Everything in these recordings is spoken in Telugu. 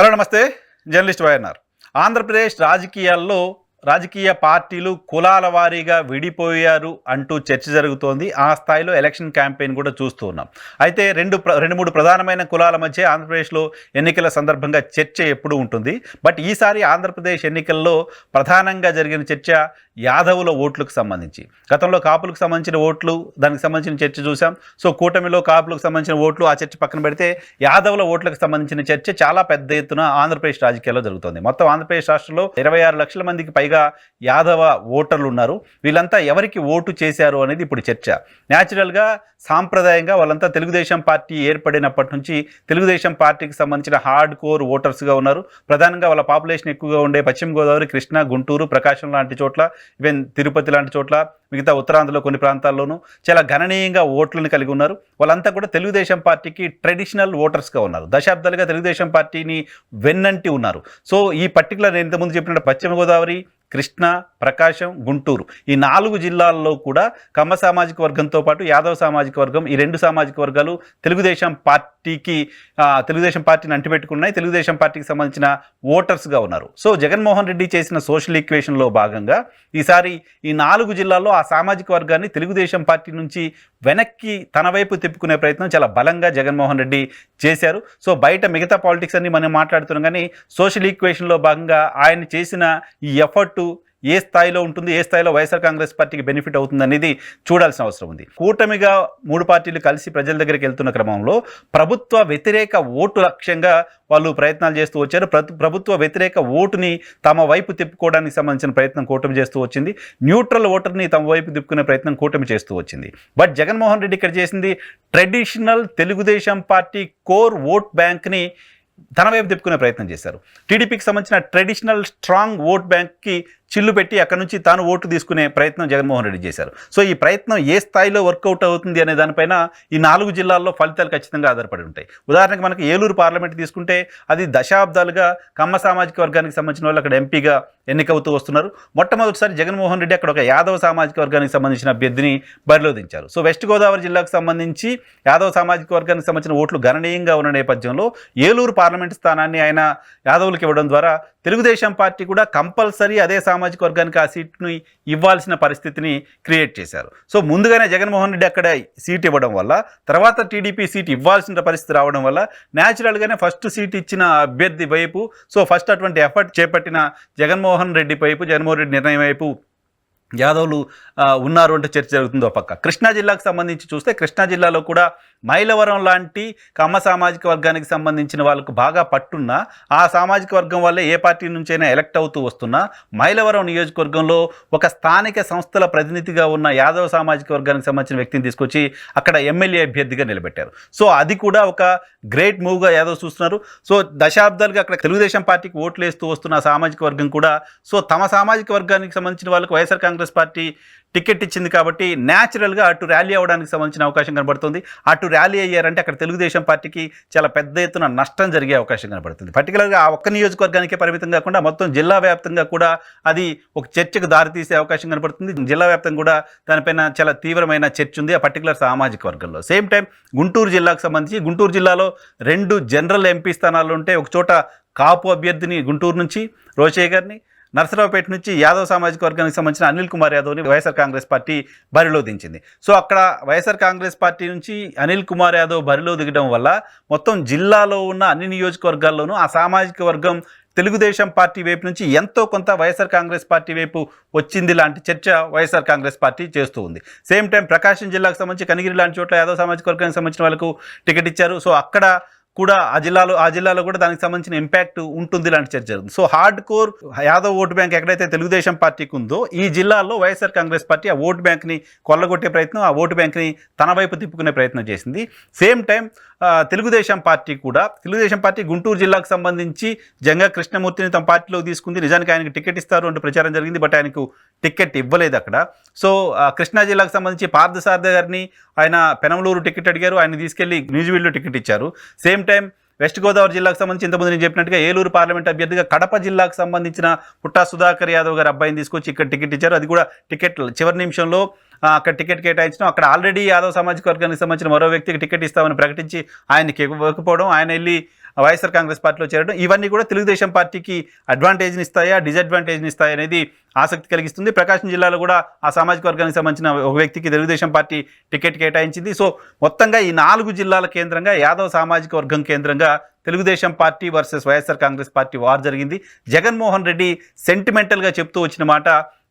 హలో నమస్తే. Journalist YNR. ఆంధ్రప్రదేశ్ రాజకీయాల్లో రాజకీయ పార్టీలు కులాల వారీగా విడిపోయారు అంటూ చర్చ జరుగుతోంది. ఆ స్థాయిలో ఎలక్షన్ క్యాంపెయిన్ కూడా చూస్తూ ఉన్నాం. అయితే రెండు ప్ర- రెండు మూడు ప్రధానమైన కులాల మధ్య ఆంధ్రప్రదేశ్లో ఎన్నికల సందర్భంగా చర్చ ఎప్పుడూ ఉంటుంది. బట్ ఈసారి ఆంధ్రప్రదేశ్ ఎన్నికల్లో ప్రధానంగా జరిగిన చర్చ యాదవుల ఓట్లకు సంబంధించి. గతంలో కాపులకు సంబంధించిన ఓట్లు దానికి సంబంధించిన చర్చ చూసాం సో కూటమిలో కాపులకు సంబంధించిన ఓట్లు ఆ చర్చ పక్కన పెడితే యాదవుల ఓట్లకు సంబంధించిన చర్చ చాలా పెద్ద ఎత్తున ఆంధ్రప్రదేశ్ రాజకీయాల్లో జరుగుతోంది. మొత్తం ఆంధ్రప్రదేశ్ రాష్ట్రంలో ఇరవై ఆరు లక్షల మందికి పైగా యాదవ ఓటర్లు ఉన్నారు. వీళ్ళంతా ఎవరికి ఓటు చేశారు అనేది ఇప్పుడు చర్చ. న్యాచురల్గా సాంప్రదాయంగా వాళ్ళంతా తెలుగుదేశం పార్టీ ఏర్పడినప్పటి నుంచి తెలుగుదేశం పార్టీకి సంబంధించిన హార్డ్ కోర్ ఓటర్స్గా ఉన్నారు. ప్రధానంగా వాళ్ళ పాపులేషన్ ఎక్కువగా ఉండే పశ్చిమ గోదావరి కృష్ణా గుంటూరు ప్రకాశం లాంటి చోట్ల ఈవెన్ తిరుపతి లాంటి చోట్ల మిగతా ఉత్తరాంధ్రలో కొన్ని ప్రాంతాల్లోనూ చాలా గణనీయంగా ఓట్లను కలిగి ఉన్నారు. వాళ్ళంతా కూడా తెలుగుదేశం పార్టీకి ట్రెడిషనల్ ఓటర్స్గా ఉన్నారు. దశాబ్దాలుగా తెలుగుదేశం పార్టీని వెన్నంటి ఉన్నారు. సో ఈ పర్టికులర్ నేను ఇంతకుముందు చెప్పినట్టు పశ్చిమ గోదావరి కృష్ణా ప్రకాశం గుంటూరు. ఈ నాలుగు జిల్లాల్లో కూడా కమ్మ సామాజిక వర్గంతో పాటు యాదవ సామాజిక వర్గం ఈ రెండు సామాజిక వర్గాలు తెలుగుదేశం పార్టీకి తెలుగుదేశం పార్టీని అంటిపెట్టుకున్నాయి. తెలుగుదేశం పార్టీకి సంబంధించిన ఓటర్స్గా ఉన్నారు. సో జగన్మోహన్ రెడ్డి చేసిన సోషల్ ఈక్వేషన్లో భాగంగా ఈసారి ఈ నాలుగు జిల్లాల్లో ఆ సామాజిక వర్గాన్ని తెలుగుదేశం పార్టీ నుంచి వెనక్కి తన వైపు తిప్పుకునే ప్రయత్నం చాలా బలంగా జగన్మోహన్ రెడ్డి చేశారు. సో బయట మిగతా పాలిటిక్స్ అన్ని మనం మాట్లాడుతున్నాం కానీ సోషల్ ఈక్వేషన్లో భాగంగా ఆయన చేసిన ఈ ఎఫర్ట్ ఏ స్థాయిలో ఉంటుంది ఏ స్థాయిలో వైఎస్ఆర్ కాంగ్రెస్ పార్టీకి బెనిఫిట్ అవుతుంది అనేది చూడాల్సిన అవసరం ఉంది. కూటమిగా మూడు పార్టీలు కలిసి ప్రజల దగ్గరికి వెళ్తున్న క్రమంలో ప్రభుత్వ వ్యతిరేక ఓటు లక్ష్యంగా వాళ్ళు ప్రయత్నాలు చేస్తూ వచ్చారు. ప్రభుత్వ వ్యతిరేక ఓటుని తమ వైపు తిప్పుకోవడానికి సంబంధించిన ప్రయత్నం కూటమి చేస్తూ వచ్చింది. న్యూట్రల్ ఓటర్ని తమ వైపు తిప్పుకునే ప్రయత్నం కూటమి చేస్తూ వచ్చింది. బట్ జగన్మోహన్ రెడ్డి ఇక్కడ చేసింది traditional Telugu Desam party core vote బ్యాంక్ని తన వైపు తిప్పుకునే ప్రయత్నం చేశారు. టీడీపీకి సంబంధించిన ట్రెడిషనల్ స్ట్రాంగ్ ఓట్ బ్యాంక్కి చిల్లు పెట్టి అక్కడ నుంచి తాను ఓటు తీసుకునే ప్రయత్నం జగన్మోహన్ రెడ్డి చేశారు. సో ఈ ప్రయత్నం ఏ స్థాయిలో వర్కౌట్ అవుతుంది అనే దానిపైన ఈ నాలుగు జిల్లాల్లో ఫలితాలు ఖచ్చితంగా ఆధారపడి ఉంటాయి. ఉదాహరణకు మనకి ఏలూరు పార్లమెంట్ తీసుకుంటే అది దశాబ్దాలుగా కమ్మ సామాజిక వర్గానికి సంబంధించిన వాళ్ళు అక్కడ ఎంపీగా ఎన్నికవుతూ వస్తున్నారు. మొట్టమొదటిసారి జగన్మోహన్ రెడ్డి అక్కడ ఒక యాదవ సామాజిక వర్గానికి సంబంధించిన అభ్యర్థిని బరిలో దించారు సో వెస్ట్ గోదావరి జిల్లాకు సంబంధించి యాదవ సామాజిక వర్గానికి సంబంధించిన ఓట్లు గణనీయంగా ఉన్న నేపథ్యంలో ఏలూరు పార్లమెంట్ స్థానాన్ని ఆయన యాదవులకు ఇవ్వడం ద్వారా తెలుగుదేశం పార్టీ కూడా కంపల్సరీ అదే సామాజిక వర్గానికి ఆ సీట్ని ఇవ్వాల్సిన పరిస్థితిని క్రియేట్ చేశారు. సో ముందుగానే జగన్మోహన్ రెడ్డి అక్కడ సీట్ ఇవ్వడం వల్ల తర్వాత టీడీపీ సీట్ ఇవ్వాల్సిన పరిస్థితి రావడం వల్ల న్యాచురల్గానే ఫస్ట్ సీట్ ఇచ్చిన అభ్యర్థి వైపు సో ఫస్ట్ అటువంటి ఎఫర్ట్ చేపట్టిన జగన్మోహన్ రెడ్డి వైపు జగన్మోహన్ రెడ్డి నిర్ణయం వైపు యాదవులు ఉన్నారు అంటే చర్చ జరుగుతుందో పక్క. కృష్ణా జిల్లాకు సంబంధించి చూస్తే కృష్ణా జిల్లాలో కూడా మైలవరం లాంటి కమ్మ సామాజిక వర్గానికి సంబంధించిన వాళ్ళకు బాగా పట్టున్న ఆ సామాజిక వర్గం వల్లే ఏ పార్టీ నుంచైనా ఎలక్ట్ అవుతూ వస్తున్నా మైలవరం నియోజకవర్గంలో ఒక స్థానిక సంస్థల ప్రతినిధిగా ఉన్న యాదవ సామాజిక వర్గానికి సంబంధించిన వ్యక్తిని తీసుకొచ్చి అక్కడ ఎమ్మెల్యే అభ్యర్థిగా నిలబెట్టారు. సో అది కూడా ఒక గ్రేట్ మూవ్గా యాదవ్ చూస్తున్నారు. సో దశాబ్దాలుగా అక్కడ తెలుగుదేశం పార్టీకి ఓట్లు వేస్తూ వస్తున్న సామాజిక వర్గం కూడా సో తమ సామాజిక వర్గానికి సంబంధించిన వాళ్ళకు YSR Congress Congress party ticket ఇచ్చింది కాబట్టి న్యాచురల్గా అటు ర్యాలీ అవ్వడానికి సంబంధించిన అవకాశం కనబడుతుంది. అటు ర్యాలీ అయ్యారంటే అక్కడ తెలుగుదేశం పార్టీకి చాలా పెద్ద ఎత్తున నష్టం జరిగే అవకాశం కనబడుతుంది. పర్టికులర్గా ఆ ఒక్క నియోజకవర్గానికే పరిమితం కాకుండా మొత్తం జిల్లా వ్యాప్తంగా కూడా అది ఒక చర్చకు దారితీసే అవకాశం కనబడుతుంది. జిల్లా వ్యాప్తంగా కూడా దానిపైన చాలా తీవ్రమైన చర్చ ఉంది. ఆ పర్టికులర్ సామాజిక వర్గంలో. సేమ్ టైం గుంటూరు జిల్లాకు సంబంధించి గుంటూరు జిల్లాలో రెండు జనరల్ ఎంపీ స్థానాలు ఉంటే ఒక చోట కాపు అభ్యర్థిని గుంటూరు నుంచి రోషయ్య గారిని నరసరావుపేట నుంచి యాదవ్ సామాజిక వర్గానికి సంబంధించిన అనిల్ కుమార్ యాదవ్ని వైఎస్ఆర్ కాంగ్రెస్ పార్టీ బరిలో దించింది సో అక్కడ వైఎస్ఆర్ కాంగ్రెస్ పార్టీ నుంచి అనిల్ కుమార్ యాదవ్ బరిలో దిగడం వల్ల మొత్తం జిల్లాలో ఉన్న అన్ని నియోజకవర్గాల్లోనూ ఆ సామాజిక వర్గం తెలుగుదేశం పార్టీ వైపు నుంచి ఎంతో కొంత వైఎస్ఆర్ కాంగ్రెస్ పార్టీ వైపు వచ్చింది లాంటి చర్చ వైఎస్ఆర్ కాంగ్రెస్ పార్టీ చేస్తూ ఉంది. సేమ్ టైం ప్రకాశం జిల్లాకు సంబంధించి కనిగిరి లాంటి చోట్ల యాదవ్ సామాజిక వర్గానికి సంబంధించిన వాళ్ళకు టికెట్ ఇచ్చారు. సో అక్కడ కూడా ఆ జిల్లాలో ఆ జిల్లాలో కూడా దానికి సంబంధించిన ఇంపాక్ట్ ఉంటుంది లాంటి చర్చ జరుగుతుంది. So hard core Yadav vote bank ఎక్కడైతే తెలుగుదేశం పార్టీకి ఉందో ఈ జిల్లాలో వైఎస్ఆర్ కాంగ్రెస్ పార్టీ ఆ ఓటు బ్యాంక్ని కొల్లగొట్టే ప్రయత్నం ఆ ఓటు బ్యాంక్ని తన వైపు తిప్పుకునే ప్రయత్నం చేసింది. సేమ్ టైం తెలుగుదేశం పార్టీ కూడా తెలుగుదేశం పార్టీ గుంటూరు జిల్లాకు సంబంధించి జంగా కృష్ణమూర్తిని తమ పార్టీలోకి తీసుకుంది. నిజానికి ఆయనకు టికెట్ ఇస్తారు అంటూ ప్రచారం జరిగింది బట్ ఆయనకు టికెట్ ఇవ్వలేదు అక్కడ. సో కృష్ణా జిల్లాకు సంబంధించి పార్థసారథి గారిని ఆయన పెనమలూరు టికెట్ అడిగారు. ఆయన తీసుకెళ్ళి న్యూజివీడ్లో టికెట్ ఇచ్చారు. సేమ్ టైం వెస్ట్ గోదావరి జిల్లాకు సంబంధించి ఇంతకుముందు నేను చెప్పినట్టుగా ఏలూరు పార్లమెంట్ అభ్యర్థిగా కడప జిల్లాకు సంబంధించిన పుట్టా సుధాకర్ యాదవ్ గారి అబ్బాయిని తీసుకొచ్చి ఇక్కడ టికెట్ ఇచ్చారు. అది కూడా టికెట్ చివరి నిమిషంలో అక్కడ టికెట్ కేటాయించడం అక్కడ ఆల్రెడీ యాదవ్ సామాజిక వర్గానికి సంబంధించిన మరో వ్యక్తికి టికెట్ ఇస్తామని ప్రకటించి ఆయనకి ఇవ్వకపోవడం ఆయన వెళ్ళి వైఎస్ఆర్ కాంగ్రెస్ పార్టీలో చేరడం ఇవన్నీ కూడా తెలుగుదేశం పార్టీకి అడ్వాంటేజ్ని ఇస్తాయా డిసడ్వాంటేజ్ని ఇస్తాయా అనేది ఆసక్తి కలిగిస్తుంది. ప్రకాశం జిల్లాలో కూడా ఆ సామాజిక వర్గానికి సంబంధించిన ఒక వ్యక్తికి తెలుగుదేశం పార్టీ టికెట్ కేటాయించింది. సో మొత్తంగా ఈ నాలుగు జిల్లాల కేంద్రంగా యాదవ్ సామాజిక వర్గం కేంద్రంగా Telugu Desam party versus YSR Congress party war జరిగింది. జగన్మోహన్ రెడ్డి సెంటిమెంటల్గా చెప్తూ వచ్చిన మాట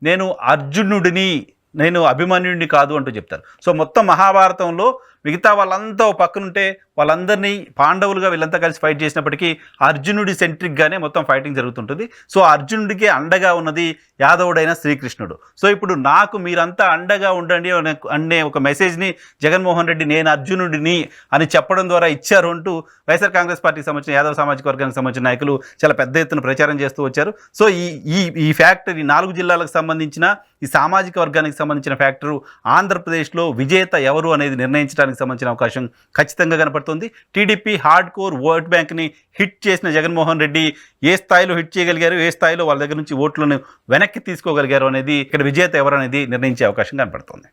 నేను అర్జునుడిని నేను అభిమన్యుడిని కాదు అంటూ చెప్తారు. సో మొత్తం మహాభారతంలో మిగతా వాళ్ళంతా పక్కనుంటే వాళ్ళందరినీ పాండవులుగా వీళ్ళంతా కలిసి ఫైట్ చేసినప్పటికీ అర్జునుడి సెంట్రిక్గానే మొత్తం ఫైటింగ్ జరుగుతుంటుంది. సో అర్జునుడికి అండగా ఉన్నది యాదవుడైన శ్రీకృష్ణుడు. సో ఇప్పుడు నాకు మీరంతా అండగా ఉండండి అనే- ఒక మెసేజ్ని జగన్మోహన్ రెడ్డి నేను అర్జునుడిని అని చెప్పడం ద్వారా ఇచ్చారు అంటూ వైఎస్ఆర్ కాంగ్రెస్ పార్టీకి సంబంధించిన యాదవ సామాజిక వర్గానికి సంబంధించిన నాయకులు చాలా పెద్ద ఎత్తున ప్రచారం చేస్తూ వచ్చారు. సో ఈ ఈ ఈ ఫ్యాక్టర్ ఈ నాలుగు జిల్లాలకు సంబంధించిన ఈ సామాజిక వర్గానికి సంబంధించిన ఫ్యాక్టరు ఆంధ్రప్రదేశ్లో విజేత ఎవరు అనేది నిర్ణయించడానికి సంబంధించిన అవకాశం ఖచ్చితంగా కనపడుతుంది. టీడీపీ హార్డ్ కోర్ ఓట్ బ్యాంక్ని హిట్ చేసిన జగన్మోహన్ రెడ్డి ఏ స్థాయిలో హిట్ చేయగలిగారు? ఏ స్థాయిలో వాళ్ళ దగ్గర నుంచి ఓట్లను వెనక్కి తీసుకోగలిగారు అనేది ఇక్కడ విజేత ఎవరనేది నిర్ణయించే అవకాశం కనపడుతుంది.